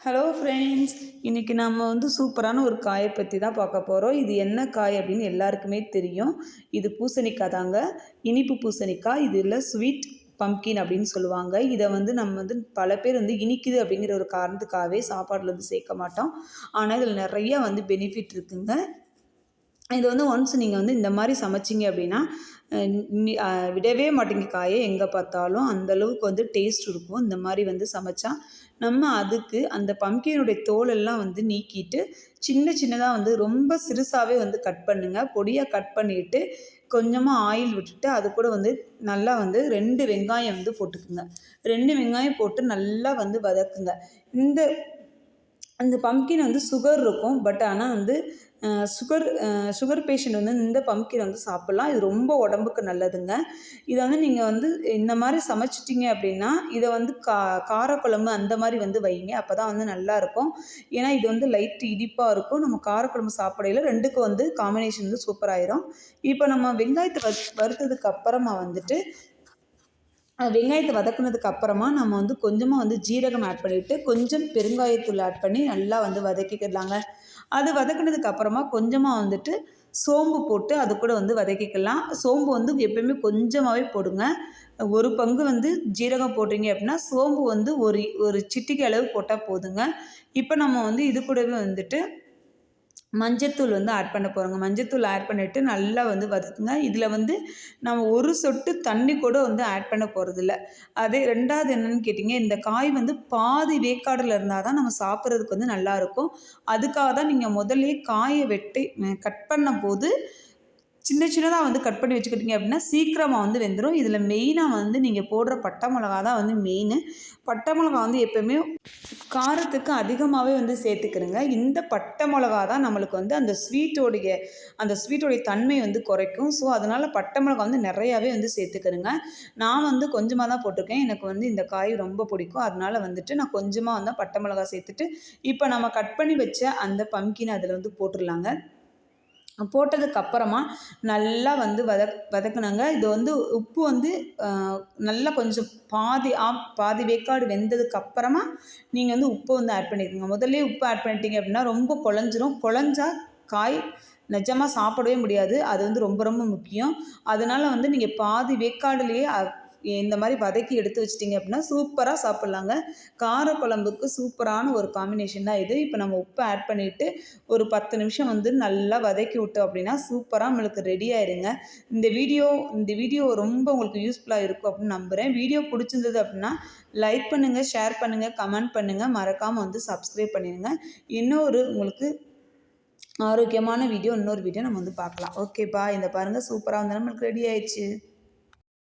Hello friends இன்றைக்கி நம்ம வந்து சூப்பரான ஒரு காயை பற்றி தான் பார்க்க போகிறோம் இது என்ன காய் அப்படின்னு எல்லாருக்குமே தெரியும். இது பூசணிக்காய் தாங்க. இனிப்பு பூசணிக்காய். இதில் ஸ்வீட் பம்கின் அப்படின்னு சொல்லுவாங்க. இதை வந்து நம்ம வந்து பல பேர் வந்து இனிக்குது அப்படிங்கிற ஒரு காரணத்துக்காகவே சாப்பாட்டில் வந்து சேர்க்க மாட்டோம். ஆனால் இதில் நிறையா வந்து பெனிஃபிட் இருக்குங்க. இது வந்து ஒன்ஸ் நீங்கள் வந்து இந்த மாதிரி சமைச்சிங்க அப்படின்னா விடவே மாட்டேங்க காயை எங்கே பார்த்தாலும். அந்தளவுக்கு வந்து டேஸ்ட் இருக்கும். இந்த மாதிரி வந்து சமைச்சா நம்ம அதுக்கு அந்த பம்கினுடைய தோலெல்லாம் வந்து நீக்கிட்டு சின்ன சின்னதாக வந்து ரொம்ப சிறுசாகவே வந்து கட் பண்ணுங்கள் பொடியாக கட் பண்ணிட்டு கொஞ்சமாக ஆயில் விட்டுட்டு அது கூட வந்து நல்லா வந்து ரெண்டு வெங்காயம் வந்து போட்டுக்குங்க. ரெண்டு வெங்காயம் போட்டு நல்லா வந்து வதக்குங்க. இந்த அந்த பம்கின் வந்து சுகர் இருக்கும் பட் ஆனால் வந்து சுகர் சுகர் பேஷண்ட் வந்து இந்த பம்கின் வந்து சாப்பிட்லாம். இது ரொம்ப உடம்புக்கு நல்லதுங்க. இதை வந்து நீங்கள் வந்து இந்த மாதிரி சமைச்சிட்டிங்க அப்படின்னா இதை வந்து கா காரக்குழம்பு அந்த மாதிரி வந்து வைங்க. அப்போ தான் வந்து நல்லாயிருக்கும் ஏன்னா இது வந்து லைட் இடிப்பாக இருக்கும். நம்ம காரக்குழம்பு சாப்பிடையில ரெண்டுக்கும் வந்து காம்பினேஷன் வந்து சூப்பராயிரும் இப்போ நம்ம வெங்காயத்தை வறு வறுத்ததுக்கு அப்புறமா வந்துட்டு வெங்காயத்தை வதக்குனதுக்கு அப்புறமா நம்ம வந்து கொஞ்சமாக வந்து ஜீரகம் ஆட் பண்ணிவிட்டு கொஞ்சம் பெருங்காயத்தூள் ஆட் பண்ணி நல்லா வந்து வதக்கிக்கலாங்க. அது வதக்குனதுக்கு அப்புறமா கொஞ்சமாக வந்துட்டு சோம்பு போட்டு அது கூட வந்து வதக்கிக்கலாம். சோம்பு வந்து எப்பயுமே கொஞ்சமாகவே போடுங்க. ஒரு பங்கு வந்து ஜீரகம் போடுறீங்க அப்படின்னா சோம்பு வந்து ஒரு ஒரு சிட்டிகை அளவு போட்டால் போதுங்க. இப்போ நம்ம வந்து இது கூடவே வந்துட்டு மஞ்சத்தூள் வந்து ஆட் பண்ண போகிறோங்க மஞ்சத்தூள் ஆட் பண்ணிவிட்டு நல்லா வந்து வதக்குங்க. இதில் வந்து நம்ம ஒரு சொட்டு தண்ணி கூட வந்து ஆட் பண்ண போகிறதில்ல அதே ரெண்டாவது என்னன்னு கேட்டிங்க இந்த காய் வந்து பாதி வேக்காடில் இருந்தால் தான் நம்ம சாப்பிட்றதுக்கு வந்து நல்லாயிருக்கும் அதுக்காக தான் நீங்கள் முதல்ல காயை வெட்டி கட் பண்ணும் போது சின்ன சின்னதாக வந்து கட் பண்ணி வச்சுக்கிட்டீங்க அப்படின்னா சீக்கிரமாக வந்து வெந்துடும் இதில் மெயினாக வந்து நீங்கள் போடுற பட்டை மிளகா தான் வந்து மெயின் பட்டை மிளகா வந்து எப்போயுமே காரத்துக்கு அதிகமாகவே வந்து சேர்த்துக்கிறங்க. இந்த பட்டை மிளகா தான் நம்மளுக்கு வந்து அந்த ஸ்வீட்டோடைய அந்த ஸ்வீட்டோடைய தன்மை வந்து குறைக்கும். ஸோ அதனால் பட்டை மிளகா வந்து நிறையாவே வந்து சேர்த்துக்கிறேங்க. நான் வந்து கொஞ்சமாக தான் போட்டிருக்கேன். எனக்கு வந்து இந்த காய் ரொம்ப பிடிக்கும். அதனால வந்துட்டு நான் கொஞ்சமாக வந்து பட்டை மிளகா சேர்த்துட்டு இப்போ நம்ம கட் பண்ணி வச்ச அந்த பம்கினை அதில் வந்து போட்டுடலாங்க. போட்டதுக்கு அப்புறமா நல்லா வந்து வதக் வதக்குனாங்க. இது வந்து உப்பு வந்து நல்லா கொஞ்சம் பாதி ஆ பாதி வேக்காடு வெந்ததுக்கு அப்புறமா நீங்கள் வந்து உப்பு வந்து ஆட் பண்ணிக்கோங்க. முதல்ல உப்பு ஆட் பண்ணிட்டீங்க அப்படின்னா ரொம்ப குழஞ்சிரும். குழஞ்சா காய் நிஜமாக சாப்பிடவே முடியாது. அது வந்து ரொம்ப ரொம்ப முக்கியம். அதனால் வந்து நீங்கள் பாதி வேக்காடுலேயே இந்த மாதிரி வதக்கி எடுத்து வச்சிட்டிங்க அப்படின்னா சூப்பராக சாப்பிட்லாங்க. கார குழம்புக்கு சூப்பரான ஒரு காம்பினேஷன் தான் இது. இப்போ நம்ம உப்பு ஆட் பண்ணிவிட்டு ஒரு பத்து நிமிஷம் வந்து நல்லா வதக்கி விட்டோம் அப்படின்னா சூப்பராக நம்மளுக்கு ரெடி ஆயிருங்க. இந்த வீடியோ இந்த வீடியோ ரொம்ப உங்களுக்கு யூஸ்ஃபுல்லாக இருக்கும் அப்படின்னு நம்புகிறேன் வீடியோ பிடிச்சிருந்தது அப்படின்னா லைக் பண்ணுங்கள் ஷேர் பண்ணுங்கள் கமெண்ட் பண்ணுங்கள் மறக்காமல் வந்து சப்ஸ்கிரைப் பண்ணிடுங்க இன்னொரு உங்களுக்கு ஆரோக்கியமான வீடியோ இன்னொரு வீடியோ நம்ம வந்து பார்க்கலாம். ஓகேப்பா இந்த பாருங்கள் சூப்பராக வந்து நம்மளுக்கு ரெடி ஆயிடுச்சு.